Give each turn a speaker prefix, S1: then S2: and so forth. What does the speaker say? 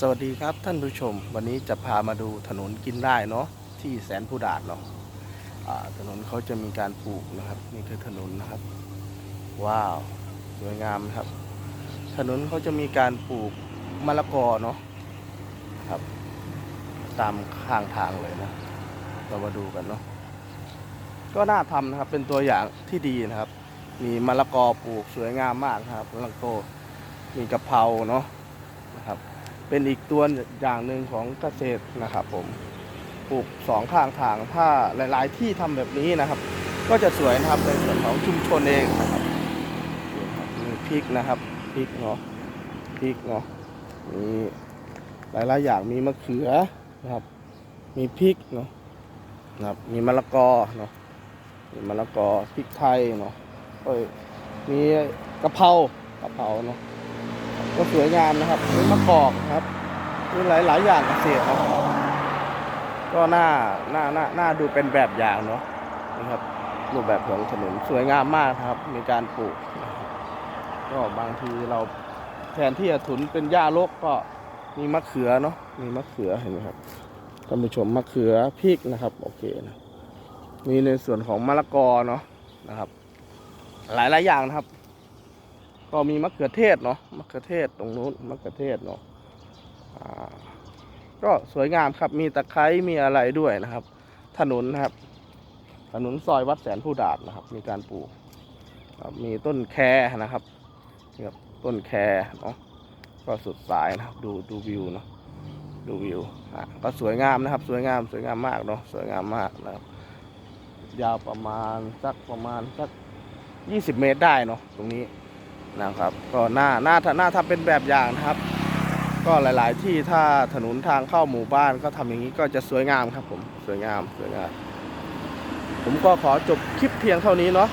S1: สวัสดีครับท่านผู้ชม วันนี้จะพามาดูถนนกินได้เนาะที่แสนผู้ดาดเนาะอ่าถนนเขาจะมีการปลูกนะครับ นี่คือถนนนะครับ ว้าวสวยงามนะครับ ถนนเขาจะมีการปลูกมะละกอเนาะครับ ตามข้างทางเลยนะ เรามาดูกันเนาะก็น่าทำนะครับเป็นตัวอย่างที่ดีนะครับ มีมะละกอปลูกสวยงามมากครับมะละกอมีกะเพราเนาะนะครับ เป็นอีกตัวอย่างหนึ่งของเกษตรนะครับผมปลูกสองข้างทางถ้าหลาย ๆ ที่ทำแบบนี้นะครับ ก็จะสวยนะครับในส่วนของชุมชนเองนะครับนี่ครับมีพริกนะครับพริกเนาะพริกเนาะมีหลาย ๆ อย่างมีมะเขือนะครับ มีพริกเนาะนะครับมีมะละกอเนาะมีมะละกอพริกไทยเนาะเอ้ยมีกะเพรากะเพราเนาะ ก็สวยงามนะครับมีมะกอกครับมีหลายหลายๆอย่างเกษตรเนาะก็น่าหน่าหน่าหน่าดูเป็นแบบอย่างเนาะนะครับรูปแบบของถนนสวยงามมากครับ มีการปลูก ก็บางทีเราแทนที่จะถุนเป็นหญ้ารกก็มีมะเขือเนาะมีมะเขือเห็นไหมครับท่านผู้ชมมะเขือพริกนะครับ โอเคนะมีในส่วนของมะละกอเนาะนะครับ หลายหลายๆอย่างนะครับ ก็มีมะเขือเทศเนาะมะเขือเทศตรงนู้นมะเขือเทศเนาะอ่าก็สวยงามครับมีตะไคร้มีอะไรด้วยนะครับ ถนนนะครับ ถนนซอยวัดแสนผู้ดาดนะครับ มีการปลูกมีต้นแคนะครับนี่ครับต้นแคเนาะก็สุดสายนะครับ ดูดูวิวเนาะดูวิวอะก็สวยงามนะครับ สวยงามสวยงามมากเนาะสวยงามมากนะครับ ยาวประมาณสักประมาณสักยี่สิบเมตรได้เนาะตรงนี้ นะครับ ก็น่าน่าน่าทำเป็นแบบอย่างนะครับ ก็หลาย ๆ ที่ถ้าถนนทางเข้าหมู่บ้านก็ทำอย่างนี้ก็จะสวยงามครับผมสวยงามสวยงาม ผมก็ขอจบคลิปเพียงเท่านี้เนาะ